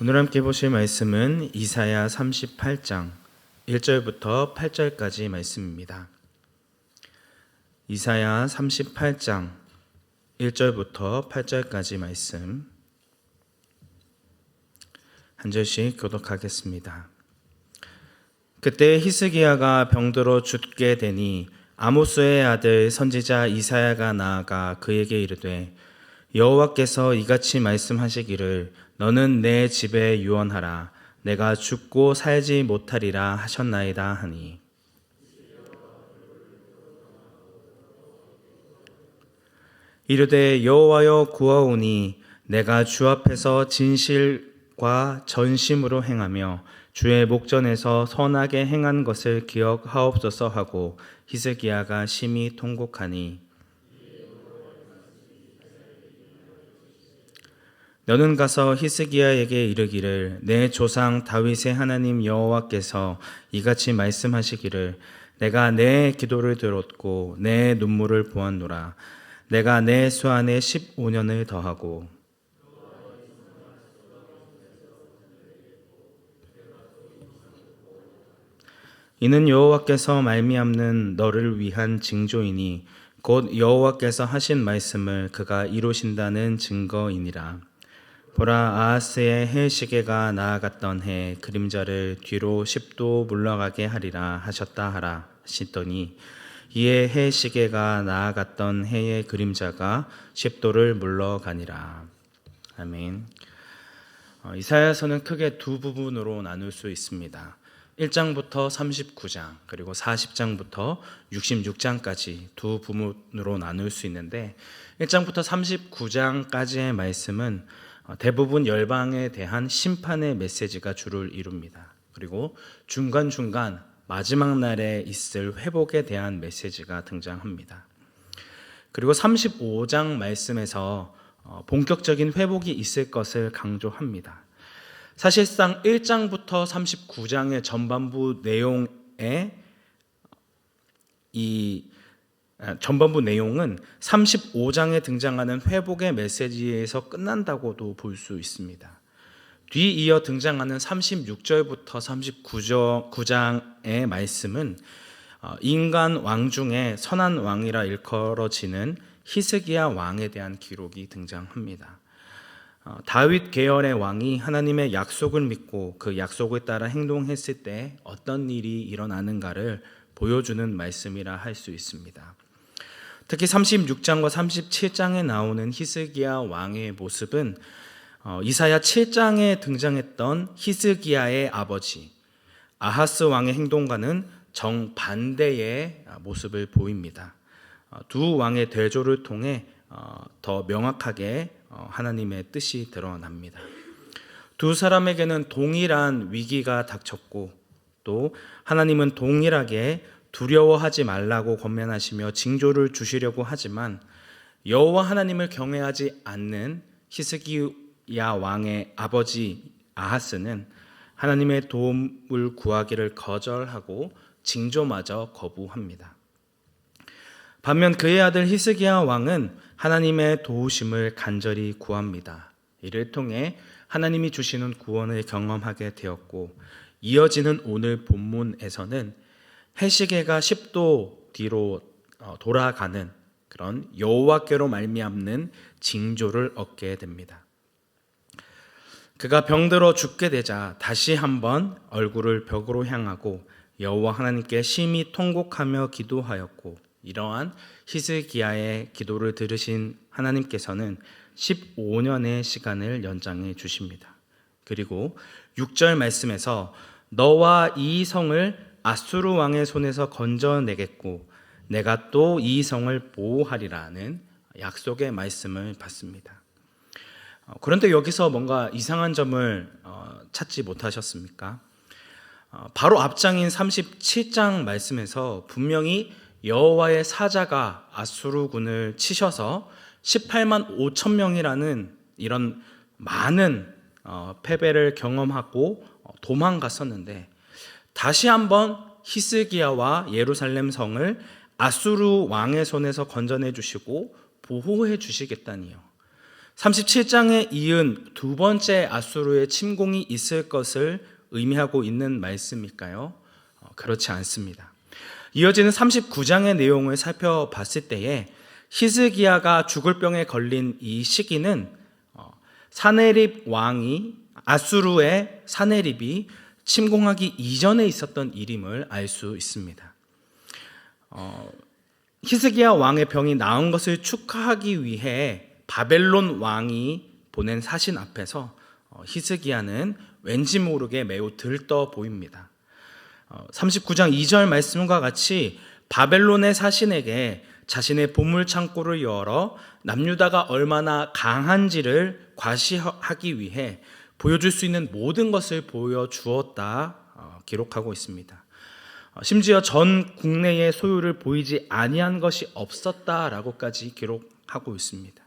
오늘 함께 보실 말씀은 이사야 38장 1절부터 8절까지 말씀입니다. 이사야 38장 1절부터 8절까지 말씀 한 절씩 교독하겠습니다. 그때 히스기야가 병들어 죽게 되니 아모스의 아들 선지자 이사야가 나아가 그에게 이르되 여호와께서 이같이 말씀하시기를 너는 내 집에 유언하라. 내가 죽고 살지 못하리라 하셨나이다 하니. 이르되 여호와여 구하오니 내가 주 앞에서 진실과 전심으로 행하며 주의 목전에서 선하게 행한 것을 기억하옵소서 하고 히스기야가 심히 통곡하니 너는 가서 히스기야에게 이르기를 내 조상 다윗의 하나님 여호와께서 이같이 말씀하시기를 내가 내 기도를 들었고 내 눈물을 보았노라. 내가 내 수 안에 15년을 더하고 이는 여호와께서 말미암는 너를 위한 징조이니 곧 여호와께서 하신 말씀을 그가 이루신다는 증거이니라 보라 아하스의 해 시계가 나아갔던 해 그림자를 뒤로 10도 물러가게 하리라 하셨다 하라 하시더니 이에 해 시계가 나아갔던 해의 그림자가 10도를 물러가니라 아멘. 어, 이사야서는 크게 두 부분으로 나눌 수 있습니다. 1장부터 39장 그리고 40장부터 66장까지 두 부분으로 나눌 수 있는데 1장부터 39장까지의 말씀은 어, 대부분 열방에 대한 심판의 메시지가 주를 이룹니다. 그리고 중간중간 마지막 날에 있을 회복에 대한 메시지가 등장합니다. 그리고 35장 말씀에서 어, 본격적인 회복이 있을 것을 강조합니다. 사실상 1장부터 39장의 전반부 내용에 이 아, 전반부 내용은 35장에 등장하는 회복의 메시지에서 끝난다고도 볼 수 있습니다. 뒤이어 등장하는 36절부터 39장의 말씀은 어, 인간 왕 중에 선한 왕이라 일컬어지는 히스기야 왕에 대한 기록이 등장합니다. 어, 다윗 계열의 왕이 하나님의 약속을 믿고 그 약속에 따라 행동했을 때 어떤 일이 일어나는가를 보여주는 말씀이라 할 수 있습니다. 특히 36장과 37장에 나오는 히스기야 왕의 모습은 어, 이사야 7장에 등장했던 히스기야의 아버지 아하스 왕의 행동과는 정반대의 모습을 보입니다. 어, 두 왕의 대조를 통해 어, 더 명확하게 하나님의 뜻이 드러납니다. 두 사람에게는 동일한 위기가 닥쳤고 또 하나님은 동일하게 두려워하지 말라고 권면하시며 징조를 주시려고 하지만 여호와 하나님을 경외하지 않는 히스기야 왕의 아버지 아하스는 하나님의 도움을 구하기를 거절하고 징조마저 거부합니다. 반면 그의 아들 히스기야 왕은 하나님의 도우심을 간절히 구합니다. 이를 통해 하나님이 주시는 구원을 경험하게 되었고 이어지는 오늘 본문에서는 해시계가 10도 뒤로 어, 돌아가는 그런 여호와께로 말미암는 징조를 얻게 됩니다. 그가 병들어 죽게 되자 다시 한번 얼굴을 벽으로 향하고 여호와 하나님께 심히 통곡하며 기도하였고 이러한 히스기야의 기도를 들으신 하나님께서는 15년의 시간을 연장해 주십니다. 그리고 6절 말씀에서 너와 이 성을 아수르 왕의 손에서 건져내겠고 내가 또 이 성을 보호하리라는 약속의 말씀을 받습니다. 어, 그런데 여기서 뭔가 이상한 점을 어, 찾지 못하셨습니까? 어, 바로 앞장인 37장 말씀에서 분명히 여호와의 사자가 아수르군을 치셔서 18만 5천 명이라는 이런 많은 패배를 경험하고 도망갔었는데 다시 한번 히스기야와 예루살렘 성을 아수르 왕의 손에서 건져내 주시고 보호해 주시겠다니요. 37장에 이은 두 번째 아수르의 침공이 있을 것을 의미하고 있는 말씀일까요? 어, 그렇지 않습니다. 이어지는 39장의 내용을 살펴봤을 때에 히스기야가 죽을 병에 걸린 이 시기는 어, 사네립 왕이 아수르의 사네립이 침공하기 이전에 있었던 일임을 알 수 있습니다. 어, 히스기야 왕의 병이 나은 것을 축하하기 위해 바벨론 왕이 보낸 사신 앞에서 어, 히스기야는 왠지 모르게 매우 들떠 보입니다. 어, 39장 2절 말씀과 같이 바벨론의 사신에게 자신의 보물 창고를 열어 남유다가 얼마나 강한지를 과시하기 위해 보여줄 수 있는 모든 것을 보여주었다 어, 기록하고 있습니다. 어, 심지어 전 국내의 소유를 보이지 아니한 것이 없었다라고까지 기록하고 있습니다.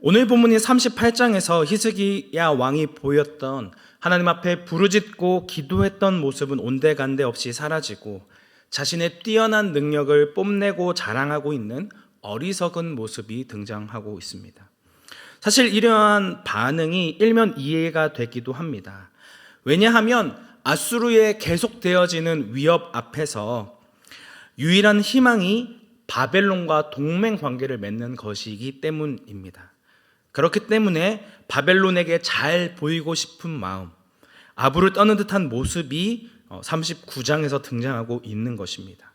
오늘 본문인 38장에서 히스기야 왕이 보였던 하나님 앞에 부르짖고 기도했던 모습은 온데간데 없이 사라지고 자신의 뛰어난 능력을 뽐내고 자랑하고 있는 어리석은 모습이 등장하고 있습니다. 사실 이러한 반응이 일면 이해가 되기도 합니다. 왜냐하면 아수르에 계속되어지는 위협 앞에서 유일한 희망이 바벨론과 동맹 관계를 맺는 것이기 때문입니다. 그렇기 때문에 바벨론에게 잘 보이고 싶은 마음, 아부를 떠는 듯한 모습이 39장에서 등장하고 있는 것입니다.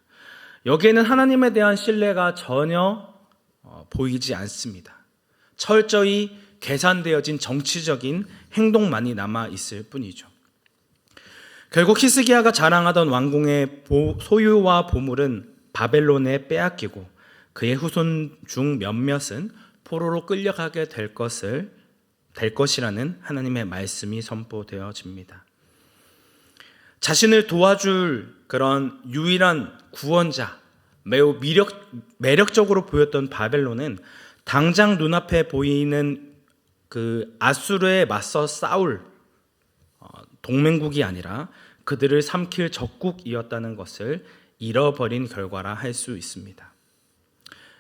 여기에는 하나님에 대한 신뢰가 전혀 어, 보이지 않습니다. 철저히 계산되어진 정치적인 행동만이 남아 있을 뿐이죠. 결국 히스기야가 자랑하던 왕궁의 소유와 보물은 바벨론에 빼앗기고 그의 후손 중 몇몇은 포로로 끌려가게 될 것을 될 것이라는 하나님의 말씀이 선포되어집니다. 자신을 도와줄 그런 유일한 구원자, 매우 미력, 매력적으로 보였던 바벨론은 당장 눈앞에 보이는 그 아수르에 맞서 싸울 어, 동맹국이 아니라 그들을 삼킬 적국이었다는 것을 잃어버린 결과라 할 수 있습니다.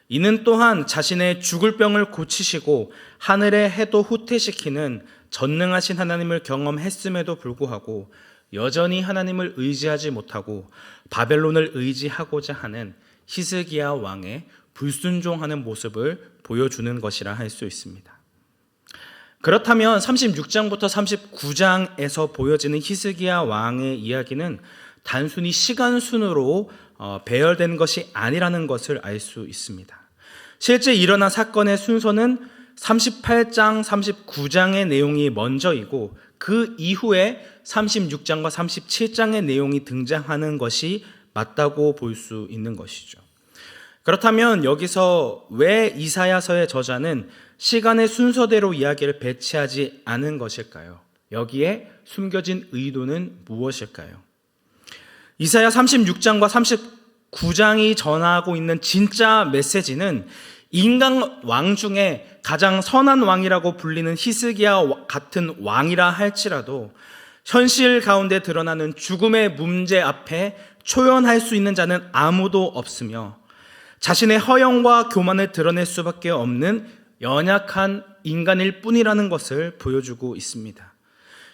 이는 또한 자신의 죽을 병을 고치시고 하늘의 해도 후퇴시키는 전능하신 하나님을 경험했음에도 불구하고 여전히 하나님을 의지하지 못하고 바벨론을 의지하고자 하는 히스기야 왕의 불순종하는 모습을 보여주는 것이라 할 수 있습니다. 그렇다면 36장부터 39장에서 보여지는 히스기야 왕의 이야기는 단순히 시간 순으로 어, 배열된 것이 아니라는 것을 알 수 있습니다. 실제 일어난 사건의 순서는 38장, 39장의 내용이 먼저이고 그 이후에 36장과 37장의 내용이 등장하는 것이 맞다고 볼 수 있는 것이죠. 그렇다면 여기서 왜 이사야서의 저자는 시간의 순서대로 이야기를 배치하지 않은 것일까요? 여기에 숨겨진 의도는 무엇일까요? 이사야 36장과 39장이 전하고 있는 진짜 메시지는 인간 왕 중에 가장 선한 왕이라고 불리는 히스기야 같은 왕이라 할지라도 현실 가운데 드러나는 죽음의 문제 앞에 초연할 수 있는 자는 아무도 없으며 자신의 허영과 교만을 드러낼 수밖에 없는 연약한 인간일 뿐이라는 것을 보여주고 있습니다.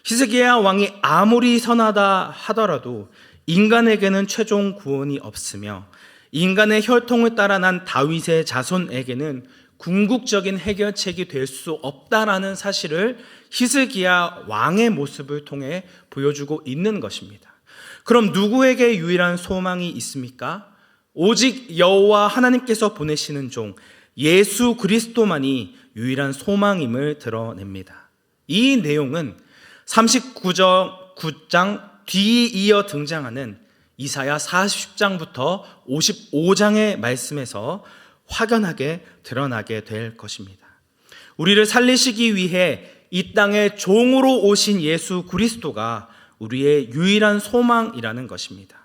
히스기야 왕이 아무리 선하다 하더라도 인간에게는 최종 구원이 없으며 인간의 혈통을 따라 난 다윗의 자손에게는 궁극적인 해결책이 될 수 없다라는 사실을 히스기야 왕의 모습을 통해 보여주고 있는 것입니다. 그럼 누구에게 유일한 소망이 있습니까? 오직 여호와 하나님께서 보내시는 종 예수 그리스도만이 유일한 소망임을 드러냅니다. 이 내용은 39장 9장 뒤 이어 등장하는 이사야 40장부터 55장의 말씀에서 확연하게 드러나게 될 것입니다. 우리를 살리시기 위해 이 땅에 종으로 오신 예수 그리스도가 우리의 유일한 소망이라는 것입니다.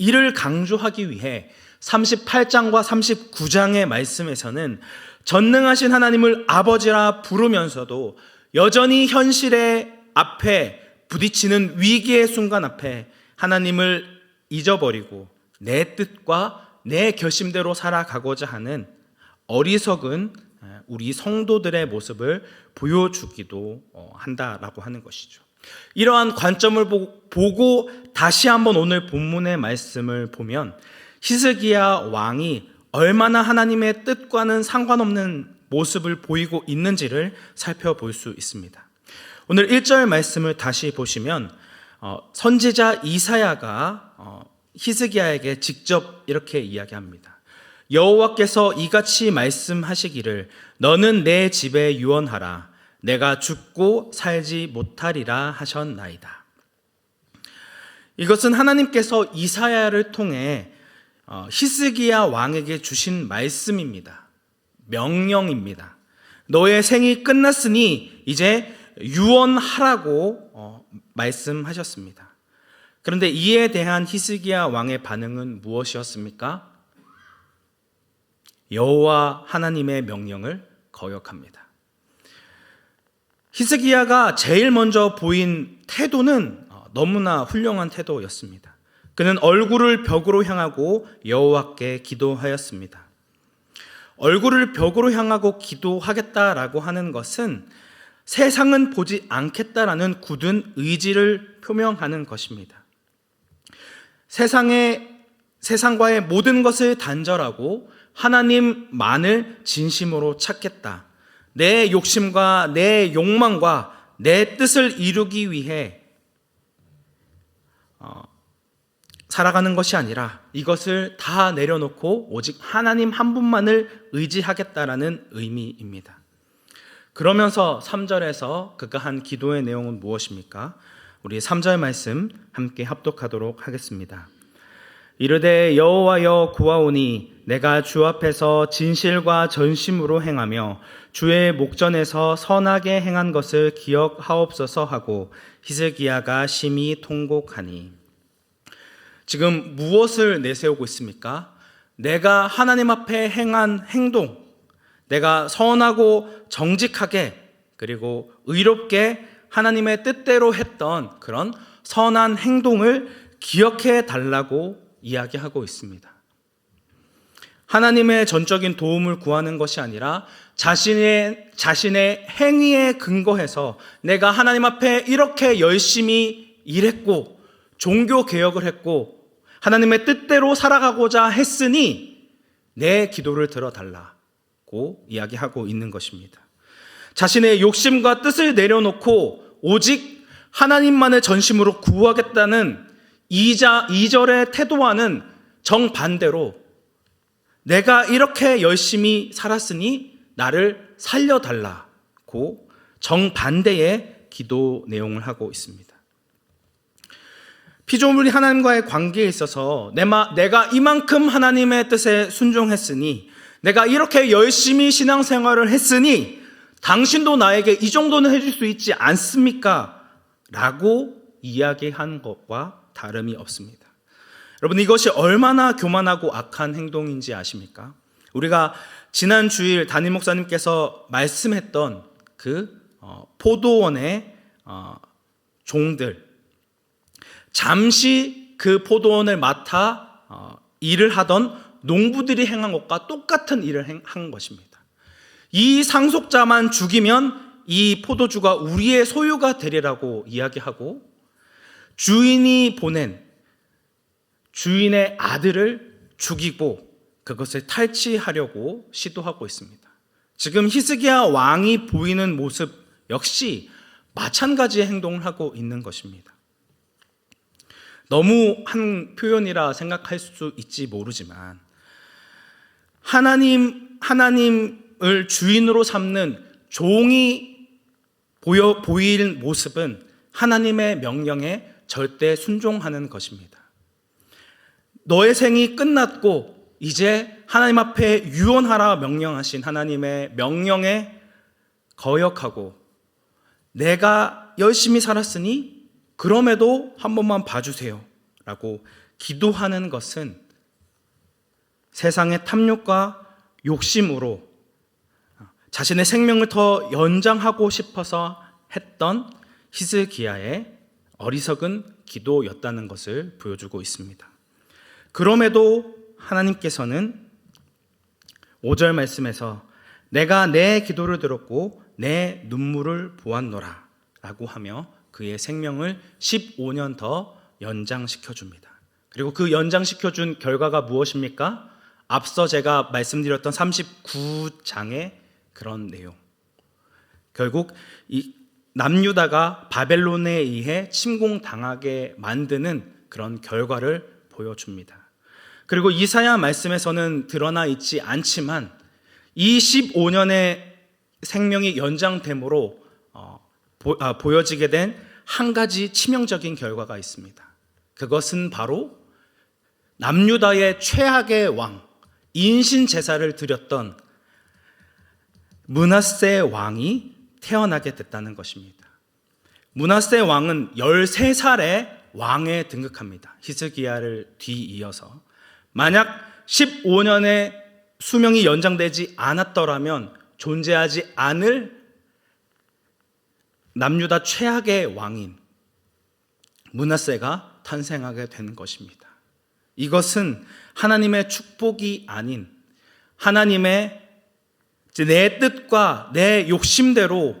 이를 강조하기 위해 38장과 39장의 말씀에서는 전능하신 하나님을 아버지라 부르면서도 여전히 현실의 앞에 부딪히는 위기의 순간 앞에 하나님을 잊어버리고 내 뜻과 내 결심대로 살아가고자 하는 어리석은 우리 성도들의 모습을 보여주기도 어, 한다라고 하는 것이죠. 이러한 관점을 보- 보고 다시 한번 오늘 본문의 말씀을 보면 히스기야 왕이 얼마나 하나님의 뜻과는 상관없는 모습을 보이고 있는지를 살펴볼 수 있습니다. 오늘 1절 말씀을 다시 보시면 어, 선지자 이사야가 어, 히스기야에게 직접 이렇게 이야기합니다. 여호와께서 이같이 말씀하시기를 너는 내 집에 유언하라 내가 죽고 살지 못하리라 하셨나이다. 이것은 하나님께서 이사야를 통해 어, 히스기야 왕에게 주신 말씀입니다. 명령입니다. 너의 생이 끝났으니 이제 유언하라고 어, 말씀하셨습니다. 그런데 이에 대한 히스기야 왕의 반응은 무엇이었습니까? 여호와 하나님의 명령을 거역합니다. 히스기야가 제일 먼저 보인 태도는 어, 너무나 훌륭한 태도였습니다. 그는 얼굴을 벽으로 향하고 여호와께 기도하였습니다. 얼굴을 벽으로 향하고 기도하겠다라고 하는 것은 세상은 보지 않겠다라는 굳은 의지를 표명하는 것입니다. 세상의 세상과의 모든 것을 단절하고 하나님만을 진심으로 찾겠다. 내 욕심과 내 욕망과 내 뜻을 이루기 위해 어, 살아가는 것이 아니라 이것을 다 내려놓고 오직 하나님 한 분만을 의지하겠다라는 의미입니다. 그러면서 3절에서 그가 한 기도의 내용은 무엇입니까? 우리 3절 말씀 함께 합독하도록 하겠습니다. 이르되 여호와여 구하오니 내가 주 앞에서 진실과 전심으로 행하며 주의 목전에서 선하게 행한 것을 기억하옵소서 하고 히스기야가 심히 통곡하니 지금 무엇을 내세우고 있습니까? 내가 하나님 앞에 행한 행동, 내가 선하고 정직하게 그리고 의롭게 하나님의 뜻대로 했던 그런 선한 행동을 기억해 달라고 이야기하고 있습니다. 하나님의 전적인 도움을 구하는 것이 아니라 자신의 자신의 행위에 근거해서 내가 하나님 앞에 이렇게 열심히 일했고 종교 개혁을 했고 하나님의 뜻대로 살아가고자 했으니 내 기도를 들어달라고 이야기하고 있는 것입니다. 자신의 욕심과 뜻을 내려놓고 오직 하나님만을 전심으로 구하겠다는 이자 2절의 태도와는 정반대로 내가 이렇게 열심히 살았으니 나를 살려달라고 정반대의 기도 내용을 하고 있습니다. 피조물이 하나님과의 관계에 있어서 내가 이만큼 하나님의 뜻에 순종했으니 내가 이렇게 열심히 신앙생활을 했으니 당신도 나에게 이 정도는 해줄 수 있지 않습니까? 라고 이야기한 것과 다름이 없습니다. 여러분 이것이 얼마나 교만하고 악한 행동인지 아십니까? 우리가 지난 주일 담임 목사님께서 말씀했던 그 어, 포도원의 어, 종들 잠시 그 포도원을 맡아 어, 일을 하던 농부들이 행한 것과 똑같은 일을 행- 한 것입니다. 이 상속자만 죽이면 이 포도주가 우리의 소유가 되리라고 이야기하고 주인이 보낸 주인의 아들을 죽이고 그것을 탈취하려고 시도하고 있습니다. 지금 히스기야 왕이 보이는 모습 역시 마찬가지의 행동을 하고 있는 것입니다. 너무 한 표현이라 생각할 수 있지 모르지만 하나님 하나님을 주인으로 삼는 종이 보여 보일 모습은 하나님의 명령에 절대 순종하는 것입니다. 너의 생이 끝났고 이제 하나님 앞에 유언하라 명령하신 하나님의 명령에 거역하고 내가 열심히 살았으니 그럼에도 한 번만 봐주세요. 라고 기도하는 것은 세상의 탐욕과 욕심으로 자신의 생명을 더 연장하고 싶어서 했던 히스기야의 어리석은 기도였다는 것을 보여주고 있습니다. 그럼에도 하나님께서는 5절 말씀에서 내가 내 기도를 들었고 내 눈물을 보았노라 라고 하며 그의 생명을 15년 더 연장시켜 줍니다. 그리고 그 연장시켜 준 결과가 무엇입니까? 앞서 제가 말씀드렸던 39장의 그런 내용. 결국 이 남유다가 바벨론에 의해 침공당하게 만드는 그런 결과를 보여줍니다. 그리고 이사야 말씀에서는 드러나 있지 않지만 이 15년의 생명이 연장됨으로 어, 보, 아, 보여지게 된 한 가지 치명적인 결과가 있습니다. 그것은 바로 남유다의 최악의 왕 인신 제사를 드렸던 문하세 왕이 태어나게 됐다는 것입니다. 문하세 왕은 13살에 왕에 등극합니다. 히스기야를 뒤이어서 만약 15년의 수명이 연장되지 않았더라면 존재하지 않을 남유다 최악의 왕인 문하세가 탄생하게 되는 것입니다. 이것은 하나님의 축복이 아닌 하나님의 내 뜻과 내 욕심대로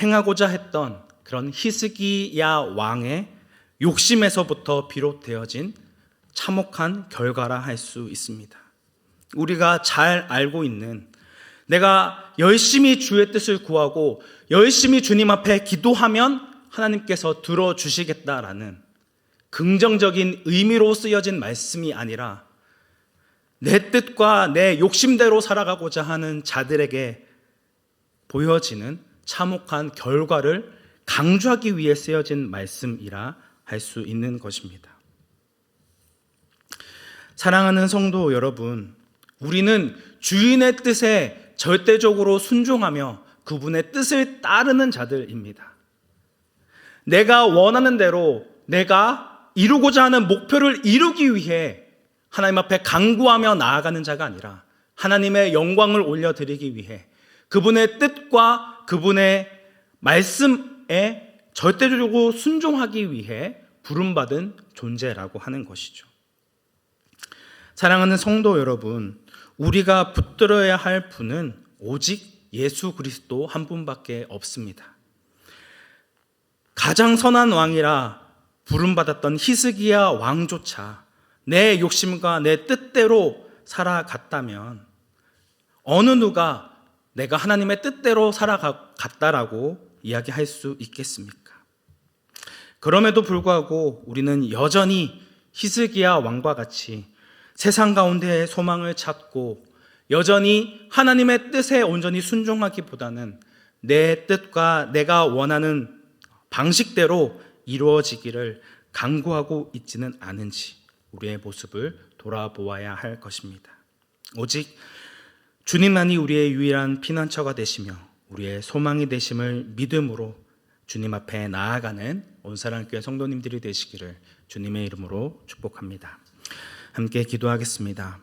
행하고자 했던 그런 히스기야 왕의 욕심에서부터 비롯되어진 참혹한 결과라 할 수 있습니다. 우리가 잘 알고 있는 내가 열심히 주의 뜻을 구하고 열심히 주님 앞에 기도하면 하나님께서 들어주시겠다라는 긍정적인 의미로 쓰여진 말씀이 아니라 내 뜻과 내 욕심대로 살아가고자 하는 자들에게 보여지는 참혹한 결과를 강조하기 위해 쓰여진 말씀이라 할 수 있는 것입니다. 사랑하는 성도 여러분, 우리는 주인의 뜻에 절대적으로 순종하며 그분의 뜻을 따르는 자들입니다. 내가 원하는 대로 내가 이루고자 하는 목표를 이루기 위해 하나님 앞에 강구하며 나아가는 자가 아니라 하나님의 영광을 올려드리기 위해 그분의 뜻과 그분의 말씀에 절대적으로 순종하기 위해 부름받은 존재라고 하는 것이죠. 사랑하는 성도 여러분, 우리가 붙들어야 할 분은 오직 예수 그리스도 한 분밖에 없습니다. 가장 선한 왕이라 부름받았던 히스기야 왕조차 내 욕심과 내 뜻대로 살아갔다면 어느 누가 내가 하나님의 뜻대로 살아갔다라고 이야기할 수 있겠습니까? 그럼에도 불구하고 우리는 여전히 히스기야 왕과 같이 세상 가운데 소망을 찾고 여전히 하나님의 뜻에 온전히 순종하기보다는 내 뜻과 내가 원하는 방식대로 이루어지기를 강구하고 있지는 않은지 우리의 모습을 돌아보아야 할 것입니다. 오직 주님만이 우리의 유일한 피난처가 되시며 우리의 소망이 되심을 믿음으로 주님 앞에 나아가는 온사랑교회 성도님들이 되시기를 주님의 이름으로 축복합니다. 함께 기도하겠습니다.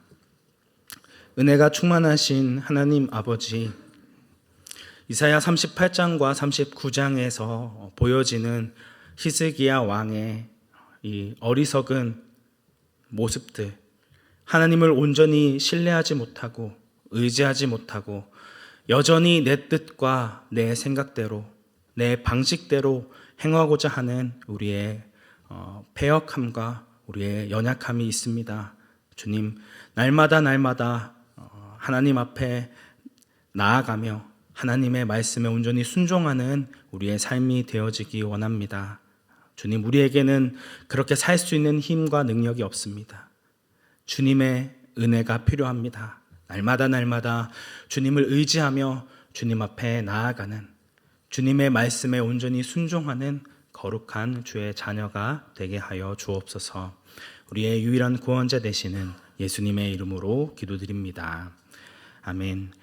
은혜가 충만하신 하나님 아버지, 이사야 38장과 39장에서 보여지는 히스기야 왕의 이 어리석은 모습들, 하나님을 온전히 신뢰하지 못하고 의지하지 못하고 여전히 내 뜻과 내 생각대로 내 방식대로 행하고자 하는 우리의 어, 패역함과 우리의 연약함이 있습니다. 주님, 날마다 날마다 어, 하나님 앞에 나아가며 하나님의 말씀에 온전히 순종하는 우리의 삶이 되어지기 원합니다. 주님, 우리에게는 그렇게 살 수 있는 힘과 능력이 없습니다. 주님의 은혜가 필요합니다. 날마다 날마다 주님을 의지하며 주님 앞에 나아가는 주님의 말씀에 온전히 순종하는 거룩한 주의 자녀가 되게 하여 주옵소서. 우리의 유일한 구원자 되시는 예수님의 이름으로 기도드립니다. 아멘.